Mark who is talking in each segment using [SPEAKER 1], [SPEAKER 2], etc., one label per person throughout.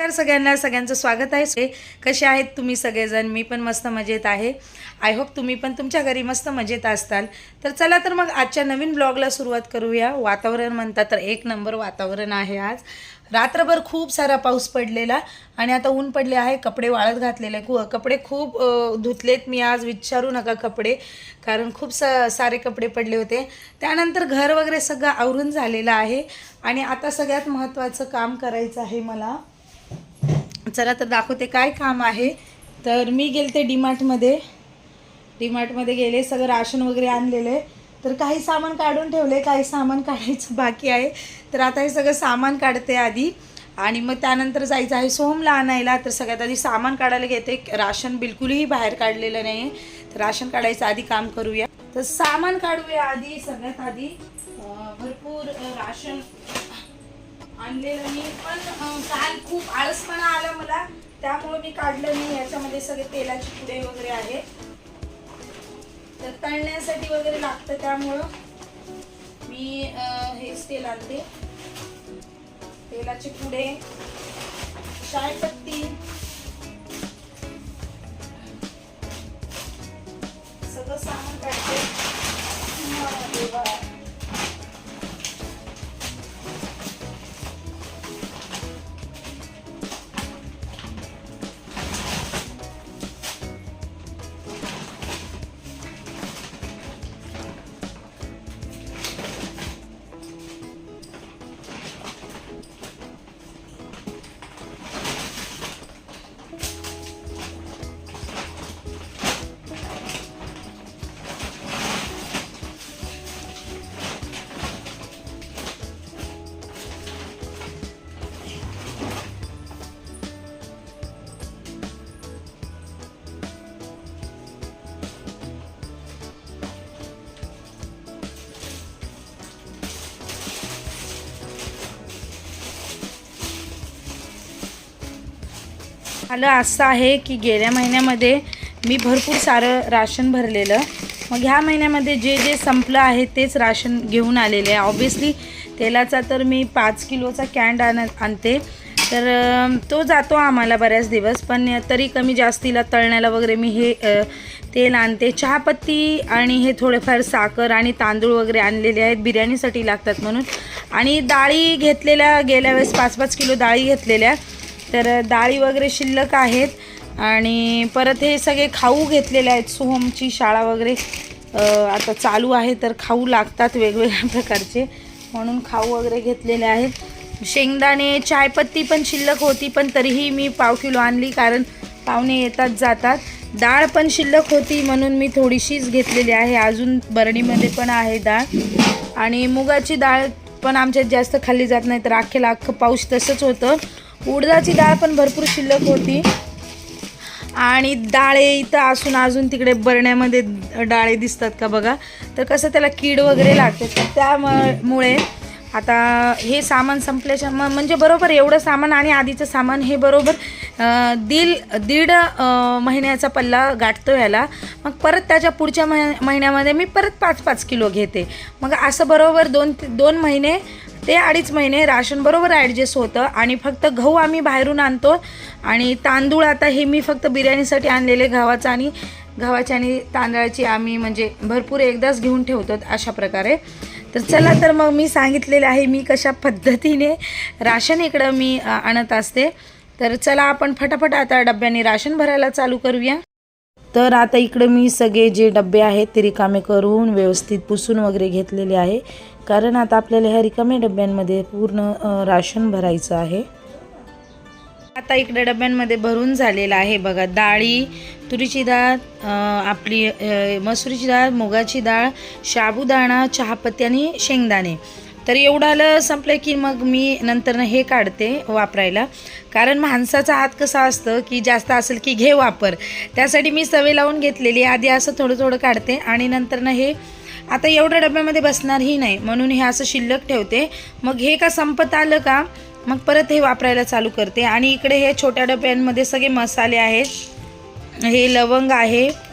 [SPEAKER 1] नमस्कार सगळ्यांना सगळ्यांचं स्वागत आहे. कसे आहेत तुम्ही सगळेजण? मी पण मस्त मजेत आहे. आय होप तुम्ही पण तुमच्या घरी मस्त मजेत असताल. तर चला तर मग आजच्या नवीन ब्लॉगला सुरुवात करूया. वातावरण म्हणतात तर एक नंबर वातावरण आहे आज. रात्रभर खूप सारा पाऊस पडलेला आणि आता ऊन पडले आहे. कपडे वाळत घातलेले खू कपडे खूप धुतलेत. मी आज विचारू नका कपडे कारण खूप सा सारे कपडे पडले होते. त्यानंतर घर वगैरे सगळं आवरून झालेलं आहे. आणि आता सगळ्यात महत्त्वाचं काम करायचं आहे मला. चला तर दाखवते काय काम आहे. तर मी गेलते डीमार्टमध्ये. डीमार्टमध्ये गेले सगळं राशन वगैरे आणलेलं. आहे तर काही सामान काढून ठेवले काही सामान काढायचं बाकी आहे. तर आता हे सगळं सामान काढते आधी. आणि मग त्यानंतर जायचं आहे सोमला आणायला. तर सगळ्यात आधी सामान काढायला घेते. राशन बिलकुलही बाहेर काढलेलं नाही आहे तर राशन काढायचं आधी काम करूया. तर सामान काढूया आधी सगळ्यात आधी. भरपूर राशन आणलेलं मी पण काल खूप आळसपणा आला मला. त्यामुळे मी काढलं नाही. याच्यामध्ये सगळे तेलाचे पुडे वगैरे आहे तर तळण्यासाठी वगैरे लागतं त्यामुळं मी हेच तेल आणते. तेलाचे पुडे. शाळेत झालं असं आहे की गेल्या महिन्यामध्ये मी भरपूर सारं राशन भरलेलं. मग ह्या महिन्यामध्ये जे जे संपलं आहे तेच राशन घेऊन आलेले आहे. ऑब्विसली तेलाचा तर मी पाच किलोचा कॅन्ड आण आणते. तर तो जातो आम्हाला बऱ्याच दिवस पण तरी कमी जास्तीला तळण्याला वगैरे मी हे तेल आणते. चहापत्ती आणि हे थोडेफार साखर आणि तांदूळ वगैरे आणलेले आहेत. बिर्याणीसाठी लागतात म्हणून. आणि डाळी घेतलेल्या गेल्या वेळेस पाच पाच किलो डाळी घेतलेल्या. तर डाळी वगैरे शिल्लक आहेत. आणि परत हे सगळे खाऊ घेतलेले आहेत. सोहमची शाळा वगैरे आता चालू आहे तर खाऊ लागतात वेगवेगळ्या प्रकारचे. म्हणून खाऊ वगैरे घेतलेले आहेत. शेंगदाणे चायपत्ती पण शिल्लक होती पण तरीही मी पाव किलो आणली कारण पाहुणे येतात जातात. डाळ पण शिल्लक होती म्हणून मी थोडीशीच घेतलेली आहे. अजून बरणीमध्ये पण आहे डाळ. आणि मुगाची डाळ पण आमच्यात जास्त खाल्ली जात नाही तर अख्खेला अख्खं पाऊस तसंच होतं. उडदाची डाळ पण भरपूर शिल्लक होती. आणि डाळे इथं असून अजून तिकडे बरण्यामध्ये डाळे दिसतात का बघा. तर कसं त्याला कीड वगैरे लागते तर त्यामुळे आता हे सामान संपल्याच्या म म्हणजे बरोबर एवढं सामान आणि आधीचं सामान हे बरोबर दीड दीड महिन्याचा पल्ला गाठतो ह्याला मग परत त्याच्या पुढच्या महि महिन्यामध्ये मी परत पाच पाच किलो घेते. मग असं बरोबर दोन दोन महिने ते अडीच महिने राशन बरोबर ॲडजस्ट होतं आणि फक्त गहू आम्ही बाहेरून आणतो आणि तांदूळ आता हे मी फक्त बिर्याणीसाठी आणलेले गव्हाचं आणि गव्हाची आणि तांदळाची आम्ही म्हणजे भरपूर एकदाच घेऊन ठेवतो अशा प्रकारे. तर चला तर मग मी सांगितलेलं आहे मी कशा पद्धतीने राशन इकडं मी आणत असते. तर चला आपण फटाफट आता डब्याने राशन भरायला चालू करूया. तर आता इकडं मी सगळे जे डबे आहेत ते रिकामे करून व्यवस्थित पुसून वगैरे घेतलेले आहे. कारण आता आपल्याला ह्या रिकाम्या डब्यांमध्ये पूर्ण राशन भरायचं आहे. आता इकडे डब्यांमध्ये भरून झालेलं आहे बघा डाळी तुरीची डाळ आपली मसुरीची डाळ मुगाची डाळ साबुदाणा चहापत्ती आणि शेंगदाणे. तर एवढालं संपलं की मग मी नंतरनं हे काढते वापरायला. कारण माणसाचा हात कसा असतं की जास्त असेल की घे वापर. त्यासाठी मी सवय लावून घेतलेली आधी असं थोडं थोडं काढते आणि नंतरनं हे आता एवढ्या डब्यामध्ये बसणारही नाही. म्हणून हे असं शिल्लक ठेवते. मग हे का संपत आलं का? मग परत हे वापरायला चालू करते. आणि इकडे हे छोट्या डब्यांमध्ये सगळे मसाले आहेत. हे लवंग आहे.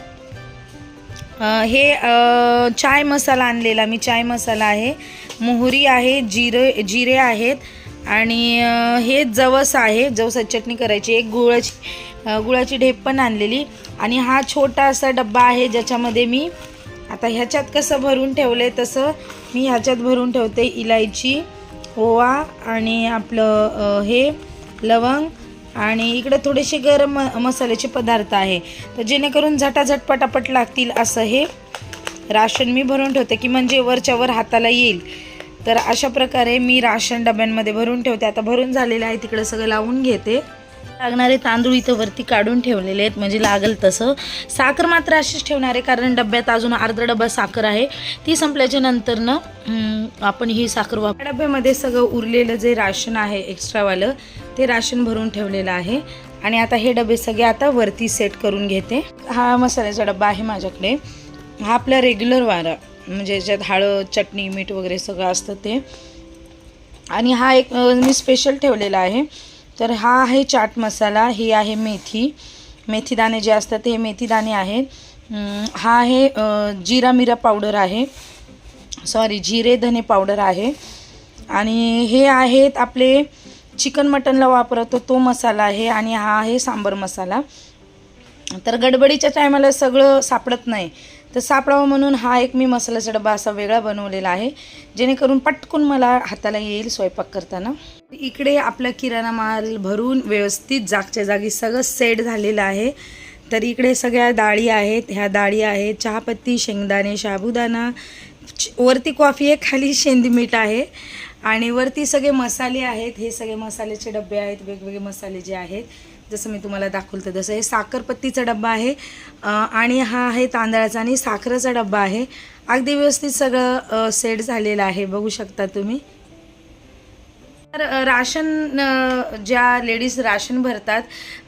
[SPEAKER 1] हे चाय मसाला आणलेला मी चाय मसाला आहे. मोहरी आहे जिरे जिरे आहेत आणि हे जवस आहे. जवसाची चटणी करायची एक गुळाची गुळाची ढेप पण आणलेली. आणि हा छोटा असा डब्बा आहे ज्याच्यामध्ये मी आता ह्याच्यात कसं भरून ठेवलं आहे तसं मी ह्याच्यात भरून ठेवते इलायची ओवा आणि आपलं हे लवंग आणि इकडे थोडेसे गरम म- मसाल्याचे पदार्थ आहे. तर जेणेकरून झटाझट पटापट लागतील असं हे राशन मी भरून ठेवते की म्हणजे वरच्या वर हाताला येईल. तर अशा प्रकारे मी राशन डब्यांमध्ये भरून ठेवते. आता भरून झालेलं आहे तिकडे सगळं लावून घेते. लागणारे तांदूळ इथं वरती काढून ठेवलेले आहेत म्हणजे लागल तसं. साखर मात्र अशीच ठेवणार आहे कारण डब्यात अजून अर्धा डबा साखर आहे. ती संपल्याच्या नंतरनं आपण ही साखर वापर डब्यामध्ये सगळं उरलेलं जे राशन आहे एक्स्ट्रावालं ते राशन भरून ठेवलेलं आहे. आणि आता हे डबे सगळे आता वरती सेट करून घेते. हा मसाल्याचा डबा आहे माझ्याकडे. हा आपला रेग्युलर वारा म्हणजे याच्यात हळद चटणी मीठ वगैरे सगळं असतं ते. आणि हा एक मी स्पेशल ठेवलेला आहे. तर हा आहे चाट मसाला ही आहे मेथी. मेथीदाणे जे असतात ते हे मेथीदाणे आहेत. हा आहे जिरा मिरा पावडर आहे. सॉरी जिरे धने पावडर आहे. आणि हे आहेत आपले चिकन मटनला वापरतो तो मसाला आहे आणि हा आहे सांबर मसाला. तर गडबडीच्या टायमाला सगळं सापडत नाही. तर सापडावं म्हणून हा एक मी मसाल्याचा डबा असा वेगळा बनवलेला आहे. जेणेकरून पटकून मला हाताला येईल स्वयंपाक करताना. इकडे आपला किराणा माल भरून व्यवस्थित जागच्या जागी सगळं सेट झालेलं आहे. तर इकडे सगळ्या डाळी आहेत ह्या डाळी आहेत चहापत्ती शेंगदाणे साबुदाणा वरती कॉफी आहे खाली शेंदी मीठ आहे. आणि वरती सगळे मसाले आहेत हे सगळे मसाल्याचे डबे आहेत वेगवेगळे मसाले जे आहेत जसं मी तुम्हाला दाखवलं तसं. हे साखरपत्तीचा डब्बा आहे आणि हा आहे तांदळाचा आणि साखरेचा डब्बा आहे. अगदी व्यवस्थित सगळं सेट झालेलं आहे बघू शकता तुम्ही. राशन ज्या लेडीज राशन भरतात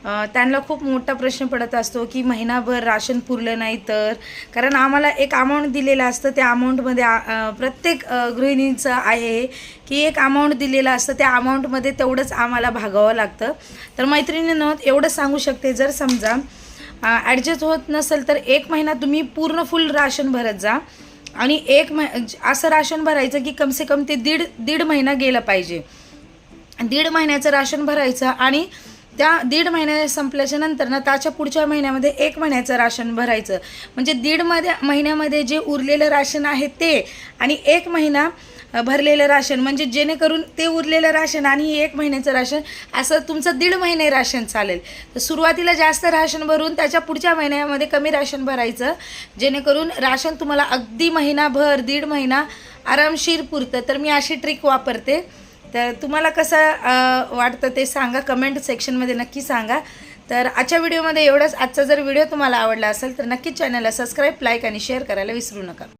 [SPEAKER 1] त्यांना खूप मोठा प्रश्न पडत असतो की महिनाभर राशन पुरलं नाही तर. कारण आम्हाला एक अमाऊंट दिलेलं असतं त्या अमाऊंटमध्ये प्रत्येक गृहिणीचं आहे की एक अमाऊंट दिलेलं असतं त्या अमाऊंटमध्ये तेवढंच आम्हाला भागावं लागतं. तर मैत्रिणीनं एवढं सांगू शकते जर समजा ॲडजस्ट होत नसेल तर एक महिना तुम्ही पूर्ण फुल राशन भरत जा. आणि एक मह असं राशन भरायचं की कमसे कम ते दीड दीड महिना गेलं पाहिजे. दीड महिन्याचं राशन भरायचं आणि त्या दीड महिन्या संपल्याच्या नंतर ना त्याच्या पुढच्या महिन्यामध्ये एक महिन्याचं राशन भरायचं. म्हणजे दीडमध्ये महिन्यामध्ये जे उरलेलं राशन आहे ते आणि एक महिना भरलेलं राशन. म्हणजे जेणेकरून ते उरलेलं राशन आणि एक महिन्याचं राशन असं तुमचं दीड महिने राशन चालेल. तर सुरुवातीला जास्त राशन भरून त्याच्या पुढच्या महिन्यामध्ये कमी राशन भरायचं. जेणेकरून राशन तुम्हाला अगदी महिनाभर दीड महिना आरामशीर पुरतं. तर मी अशी ट्रिक वापरते. तर तुम्हाला कसं वाटतं ते सांगा. कमेंट सेक्शनमध्ये नक्की सांगा. तर आजच्या व्हिडिओमध्ये एवढंच. आजचा जर व्हिडिओ तुम्हाला आवडला असेल तर नक्कीच चॅनलला सबस्क्राईब लाईक आणि शेअर करायला विसरू नका.